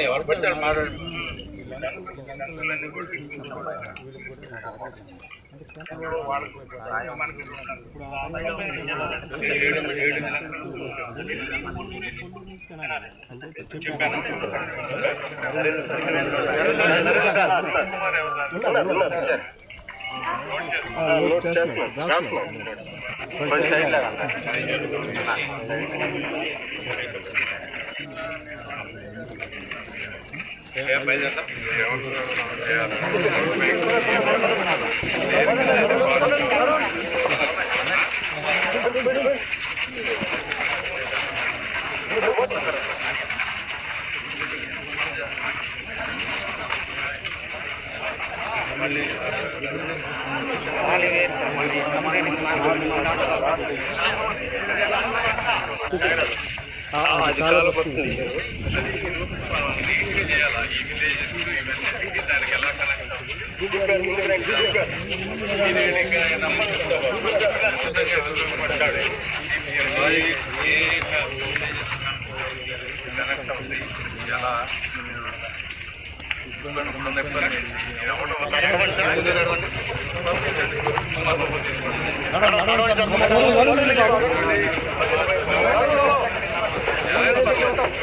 ఎవరు పడతారు మాట్లాడు. చేస్తున్నాం చేస్తున్నాం కొంచెం సైడ్ లాగా మళ్ళీ అధికారుల పంపించండి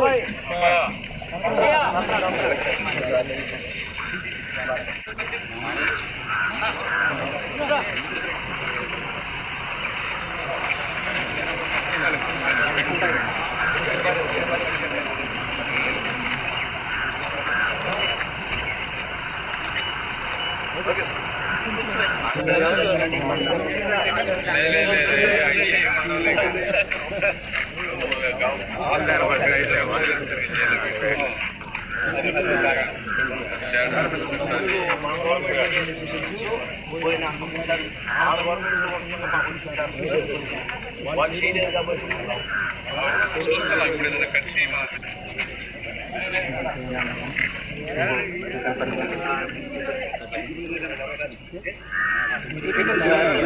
Gracias. పోయిన సార్ వాళ్ళ గవర్నమెంట్ పంపించింది సార్ వాళ్ళు చేయలేదు కాబట్టి చూస్తాను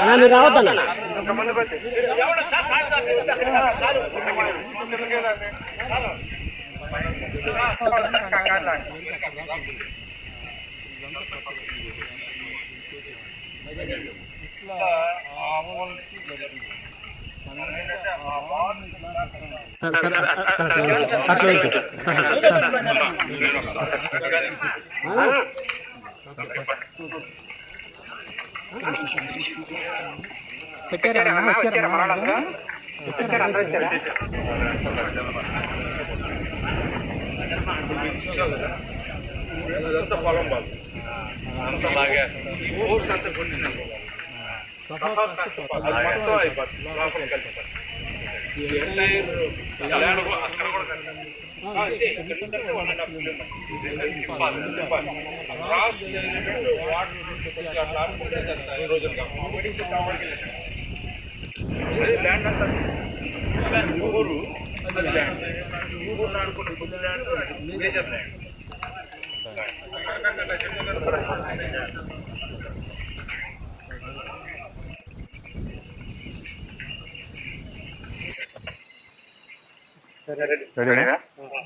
అన్నా మీరు రావద్దన్నా అట్లా ఇటు. ఇదంతా పొలం బాబు అంతా బాగా ఊర్స్ అంతా కొన్ని మొత్తం అయిపోతుంది లోపల కలిసిపోతుంది క్రాస్ జరిగినట్టు వాటర్ అంత ఈ ల్యాండ్ అంతా ఊరు అది ల్యాండ్ ఊరు ఆడుకున్న ల్యాండ్ మేజర్ ల్యాండ్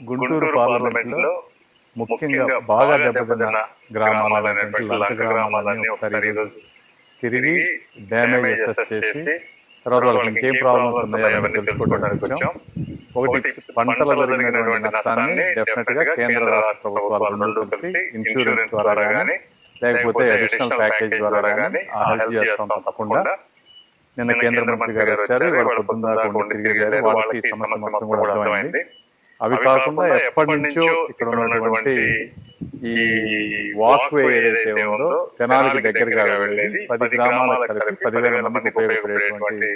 గుంటూరు పార్లమెంట్లో ముఖ్యంగా బాగా దెబ్బతిన్న గ్రామాలైనటువంటి లంక గ్రామాలన్నీ ఒకసారి ఈరోజు తిరిగి డ్యామేజ్ అసెస్ చేసి తర్వాత వాళ్ళకి ఇంకేం ప్రాబ్లమ్స్ ఉన్నాయో అవన్నీ తెలుసుకోవడానికి వచ్చాం. ఒకటి పంటల జరిగినటువంటి నష్టాన్ని డెఫినెట్గా కేంద్ర రాష్ట్ర ప్రభుత్వాలు రెండు కలిసి ఇన్సూరెన్స్ ద్వారా కానీ లేకపోతే అడిషనల్ ప్యాకేజ్ ద్వారా కానీ ఆ హెల్ప్ చేస్తాం తప్పకుండా నిన్న కేంద్ర మంత్రి గారు వచ్చారు వాళ్ళు పొద్దున్న దాకా ఉండి తిరిగారు వాళ్ళకి సమస్య మొత్తం కూడా అర్థమైంది అవి కాకుండా ఎప్పటి నుంచో ఇక్కడ ఉన్నటువంటి ఈ వాక్ వే ఏదైతే ఉందో తెనాలికి దగ్గరగా వెళ్ళేది పది గ్రామాలకు కలిపి పదివేల మందికి ఉపయోగపడేటువంటి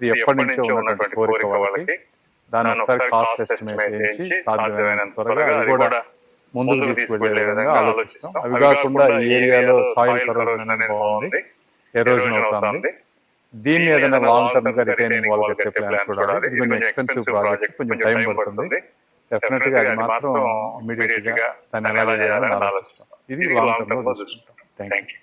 ఇది ఎప్పటి నుంచో ఉన్నటువంటి కోరిక వాళ్ళకి దాన్ని ఒకసారి కాస్ట్ ఎస్టిమేట్ చేసి సాధ్యమైనంత త్వరగా అది కూడా ముందుకు తీసుకువెళ్ళే విధంగా ఆలోచిస్తాం. అవి కాకుండా ఈ ఏరియాలో సాయిల్ కరోజన్ అనేది బాగుంది. ఎరోజన్ అవుతుంది దీన్ని ఏదైనా లాంగ్ టర్మ్గా రిటైనింగ్ వాల్ కట్టే ప్లాన్ చూడాలి ఇది కొంచెం ఎక్స్పెన్సివ్ ప్రాజెక్ట్ కొంచెం టైం పడుతుంది. డెఫినెట్గా అది మాత్రం ఇమీడియట్గా దాన్ని ఎలా చేయాలని ఆలోచిస్తాం ఇది లాంగ్ టర్మ్లో చూసుకుంటాం థ్యాంక్ యూ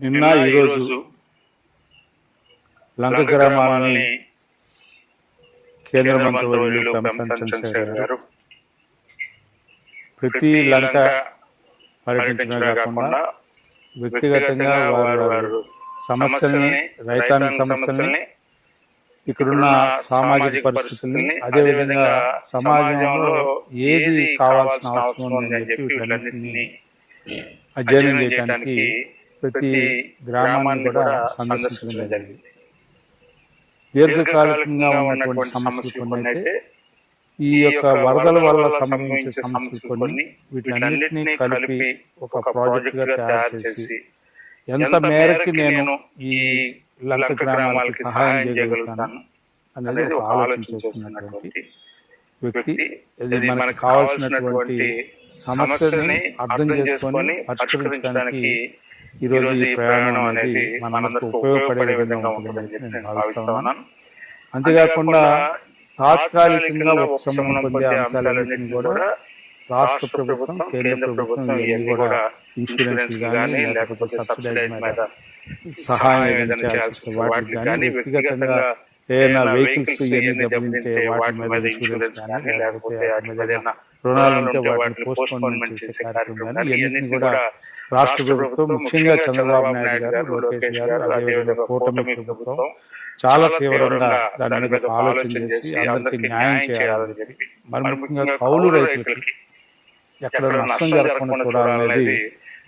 నిన్న ఈరోజు లంక గ్రామాన్ని కేంద్ర మంత్రి వర్యులు కంసన్ చంద్రశేఖర్ గారు ప్రతి లంక పర్యటించడమే కాకుండా వ్యక్తిగతంగా వారు వారు సమస్యల్ని రైతాంగ సమస్యల్ని ఇక్కడున్న సామాజిక పరిస్థితుల్ని అదేవిధంగా సమాజంలో ఏది కావాల్సిన అవసరం ఉంది అని చెప్పి వీటన్నిటిని అధ్యయనం చేయడానికి ప్రతి గ్రామాన్ని కూడా సందర్శించడం జరిగింది. దీర్ఘకాలికంగా ఉన్నటువంటి సమస్యలు కొన్ని అయితే ఈ యొక్క వరదల వల్ల సంభవించే సమస్యలు కొన్ని వీటన్నిటిని కలిపి ఒక ప్రాజెక్ట్గా తయారు చేసి ఎంత మేరకు నేను ఈ లంక గ్రామాలకి సహాయం చేయగలుగుతాను అనేది ఒక ఆలోచన చేస్తున్నటువంటి వ్యక్తి. ఇది మనకు కావాల్సినటువంటి సమస్యని అర్థం చేసుకొని పరిష్కరించడానికి ఈ రోజు ఈ ప్రయాణం అనేది మనందరికి ఉపయోగపడే విధంగా ఉంటుందని నేను భావిస్తా ఉన్నాను. అంతేకాకుండా తాత్కాలికంగా ఉపశమనం పొందే అంశాలన్నింటినీ కూడా రాష్ట్ర ప్రభుత్వం కేంద్ర ప్రభుత్వం ఇవన్నీ కూడా ఇన్సూరెన్స్ కానీ లేకపోతే సబ్సిడైజ్ మీద సహాయం వాటికి కానీ వ్యక్తిగతంగా ఏదైనా వెహికల్స్ ఇవన్నీ దెబ్బతింటే వాటి మీద ఇన్సూరెన్స్ కానీ లేకపోతే వాటి మీద ఏదైనా రుణాలు ఉంటే వాటిని పోస్ట్ పోన్మెంట్ చేసే ఇవన్నీ కూడా రాష్ట్ర ప్రభుత్వం ముఖ్యంగా చంద్రబాబు నాయుడు గారు లోకేష్ గారు అదేవిధంగా కూటమి ప్రభుత్వం చాలా తీవ్రంగా దాని మీద ఆలోచన చేసి అందరికీ న్యాయం చేయాలని చెప్పి మరి ముఖ్యంగా కౌలు రైతులకి ఎక్కడ నష్టం జరగకుండా చూడాలనేది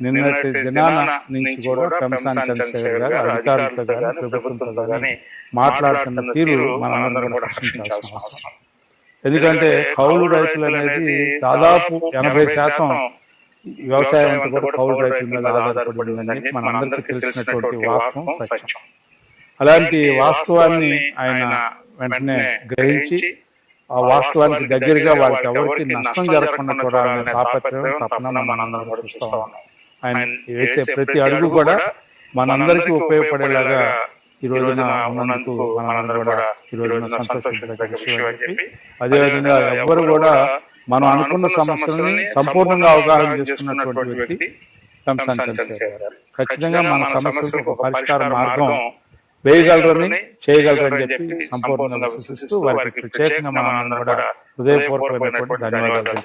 నిన్నటి దినాన నుంచి కూడా కంసాన్ చంద్రశేఖర్ గారు అధికారులతో కానీ ప్రభుత్వంతో కానీ మాట్లాడుతున్న తీరు మనందరం కూడా హర్షించాల్సిన అవసరం. ఎందుకంటే కౌలు రైతులు అనేది దాదాపు ఎనభై శాతం వ్యవసాయం కూడా కౌలు రైతుల మీద ఆధారపడి ఉందని మనందరికీ తెలిసినటువంటి వాస్తవం సత్యం. అలాంటి వాస్తవాన్ని ఆయన వెంటనే గ్రహించి ఆ వాస్తవానికి దగ్గరగా వారికి ఎవరికి నష్టం జరగకుండా చూడాలనే తాపత్రయం తపన మనందరం కూడా చూస్తా ఉన్నాం. ఆయన వేసే ప్రతి అడుగు కూడా మనందరికీ ఉపయోగపడేలాగా ఈ రోజున ఉన్నందుకు మనందరం కూడా ఈ రోజున సంతోషించదగ్గ విషయం అని చెప్పి అదేవిధంగా ఎవరు కూడా మనం అనుకున్న సమస్యలని సంపూర్ణంగా అవగాహన చేసుకున్నటువంటి వ్యక్తి. ఖచ్చితంగా మన సమస్యలకు పరిష్కార మార్గం వేయగలరని చేయగలరని చెప్పి సంపూర్ణంగా విశ్వసిస్తూ వారికి ప్రత్యేకంగా మనం కూడా హృదయపూర్వకమైనటువంటి ధన్యవాదాలు